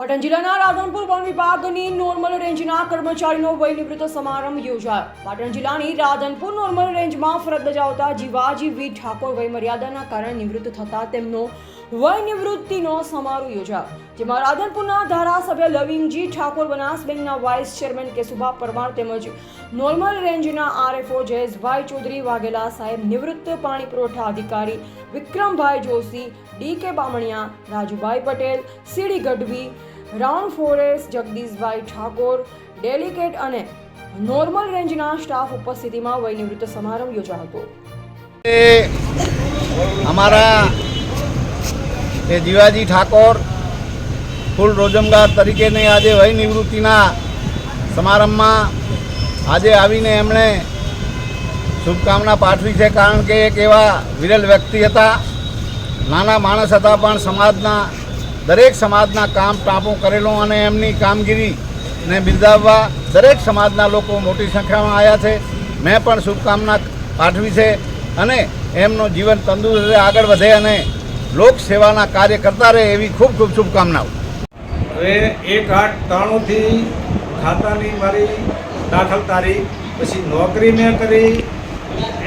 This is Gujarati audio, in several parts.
પાટણ જિલ્લાના રાધનપુર વન વિભાગની નોર્મલ રેન્જના કર્મચારીનો વય નિવૃત્ત સમારંભ યોજાયો. પાટણ જિલ્લાની રાધનપુર નોર્મલ રેન્જમાં ફરજ બજાવતા જીવાજી વી ઠાકોર વય મર્યાદાના કારણે નિવૃત્ત થતા તેમનો વય નિવૃત્તિનો સમારોહ યોજાયો. જેમાં રાધનપુરના ધારાસભ્ય લવિંગજી ઠાકોર, બનાસ બેંકના વાઇસ ચેરમેન કેશુભા પરમાર તેમજ નોર્મલ રેન્જના આરએફઓ જયેશભાઈ ચૌધરી, વાઘેલા સાહેબ નિવૃત્ત, પાણી પુરવઠા અધિકારી Vikrambhai Joshi, D K Bamaniya, Rajubhai Patel, CD Gadhvi round forest, Jagdishbhai Thakor, delicate અને નોર્મલ રેન્જના સ્ટાફ ઉપસ્થિતિમાં વયનિવૃત્ત સમારંભ યોજાયો હતો. અમારા એ જીવાજી ઠાકોર ફૂલ રોજમગાર તરીકેની આજે વય નિવૃત્તિના સમારંભમાં આજે આવીને એમણે શુભકામના પાઠવી છે, કારણ કે એક એવા વિરલ વ્યક્તિ હતા. નાના માણસ હતા પણ સમાજના દરેક સમાજના કામ ટાંપો કરેલું અને એમની કામગીરીને બિરદાવવા દરેક સમાજના લોકો મોટી સંખ્યામાં આવ્યા છે. મેં પણ શુભકામના પાઠવી છે અને એમનું જીવન તંદુરસ્ત આગળ વધે અને લોક સેવાના કાર્ય કરતા રહે એવી ખૂબ ખૂબ શુભકામનાઓ. હવે એક આઠ ત્રાણુંથી ખાતાની મારી દાખલ તારીખ, પછી નોકરી મેં કરી,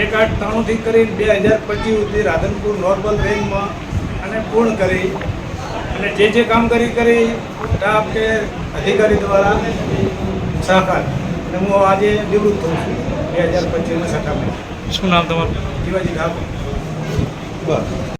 એક આઠ ત્રાણુંથી કરી બે હજાર પચીસ સુધી રાધનપુર નોર્મલ રેન્જમાં અને પૂર્ણ કરી. અને જે જે કામ કરી કરી સ્ટાફ કે અધિકારી દ્વારા સહકાર. અને હું આજે નિવૃત્ત થઉં છું બે હજાર પચીસમાં સટ્ટામાં શું નામ તમારું? શિવાજી ઠાકોર.